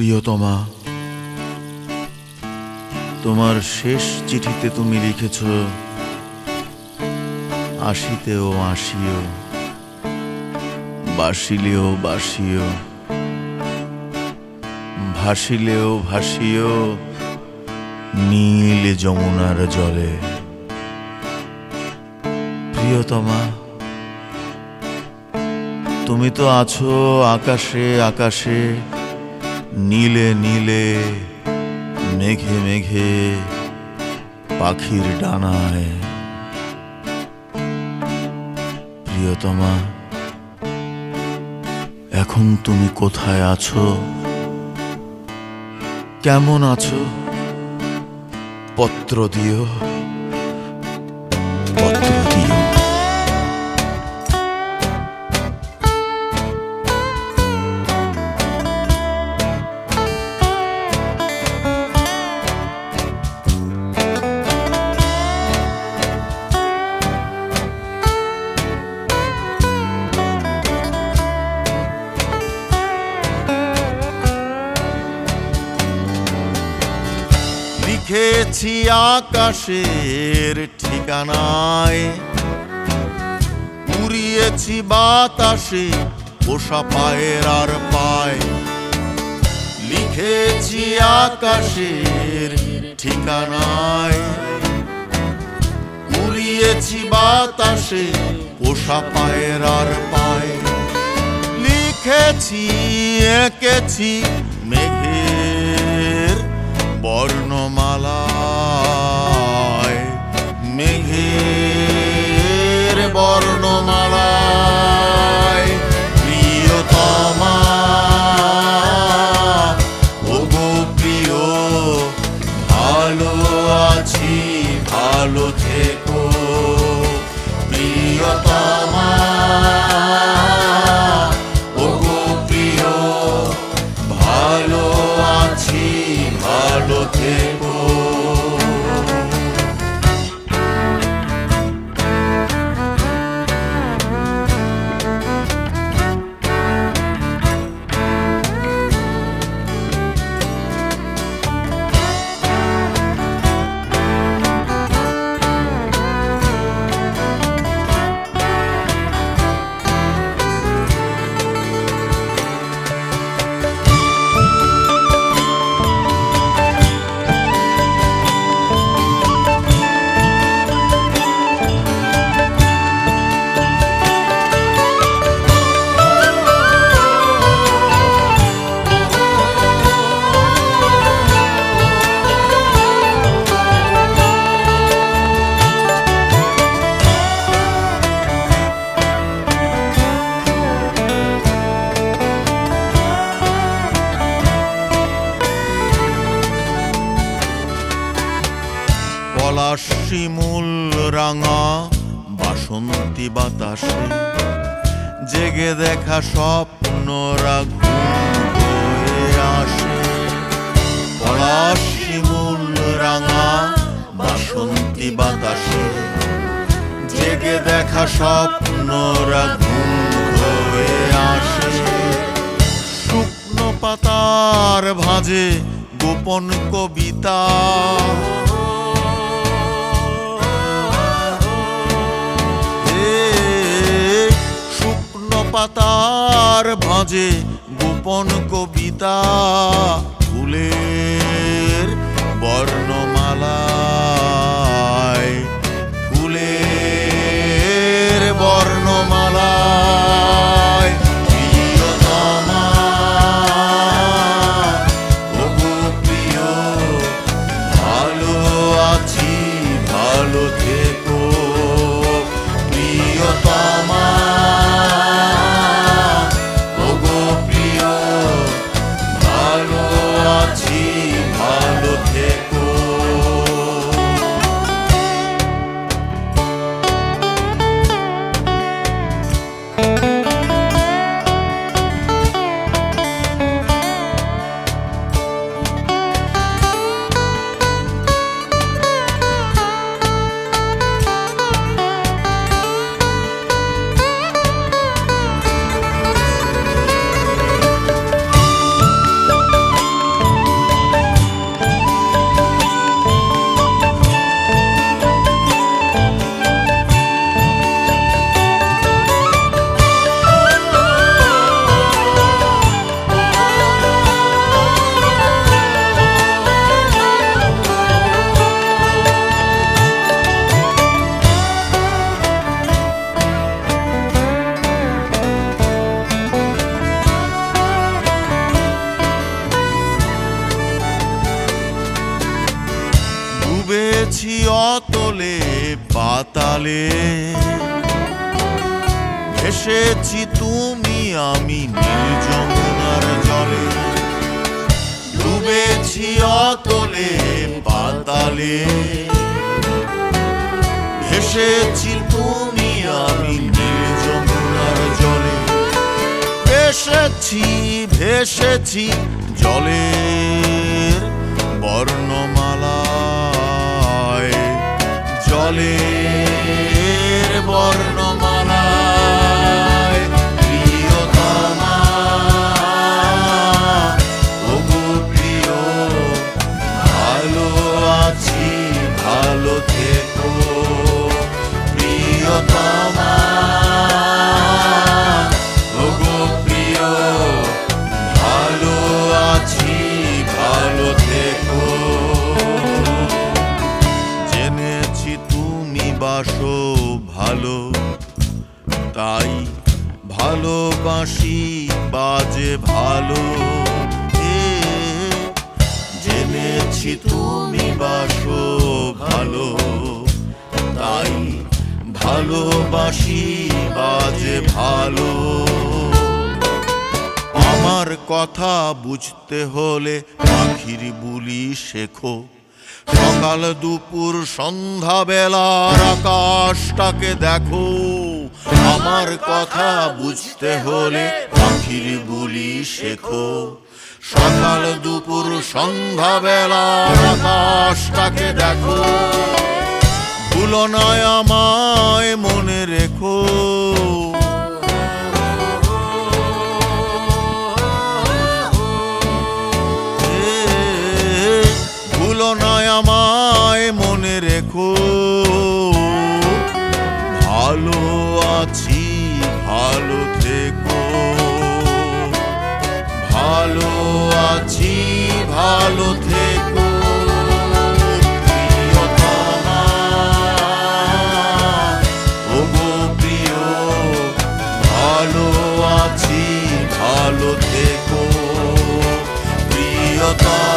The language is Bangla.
প্রিয়তমা, তোমার শেষ চিঠিতে তুমি লিখেছ, আসিতেও আসিও, বাসিলেও বাসিও, ভাসিলেও ভাসিও, নীল যমুনার জলে। প্রিয়তমা, তুমি তো আছো আকাশে আকাশে নীলে নীলে, মেঘে মেঘে পাখির ডানায়। প্রিয়তমা, এখন তুমি কোথায় আছো? কেমন আছো? পত্র দিও। লিখেছি আকাশের ঠিকানায়। উড়িয়েছি বাতাসে পোষা পায়ের আর পায়। লিখেছি আকাশের ঠিকানায়। উড়িয়েছি বাতাসে পোষা পায়ের আর পায়। লিখেছি, এঁকেছি মেঘের বর্ণমালায় শিমুল রাঙা, বাসন্তী বাতাসে জেগে দেখা স্বপ্নরা ঘুম হয়ে আসে। পলাশ শিমুল রাঙা, বাসন্তী বাতাসে জেগে দেখা স্বপ্নরা ঘুম হয়ে আসে। শুকনো পাতার ভাঁজে গোপন কবিতা পাতার ভাঁজে গোপন কবিতা ফুলের বর্ণমালায় ফুলের বর্ণমালায়। ভালো থেকো। অতলে পাতালে। ভেসেছি তুমি, আমি নীল জলে। ডুবেছি অতলে পাতালে। ভেসেছি তুমি, আমি নীল জলে। ভেসেছি ভেসেছি জলের বর্ণমালায় জলের বর্ণমালায় তাই ভালোবাসি, বাজে ভালো। জেনেছি তুমি বাসো ভালো। তাই ভালোবাসি, বাজে ভালো। আমার কথা বুঝতে হলে পাখির বুলি শেখো। সকাল দুপুর সন্ধ্যা বেলার আকাশটাকে দেখো। আমার কথা বুঝতে হলে পাখির বলি শেখো। সকাল দুপুর সন্ধ্যা বেলা আকাশটাকে দেখো। ভুলো নয় আমায় মনে রেখো। আছি ভালো থেকো ভালো আছি ভালো থেকো প্রিয়তম।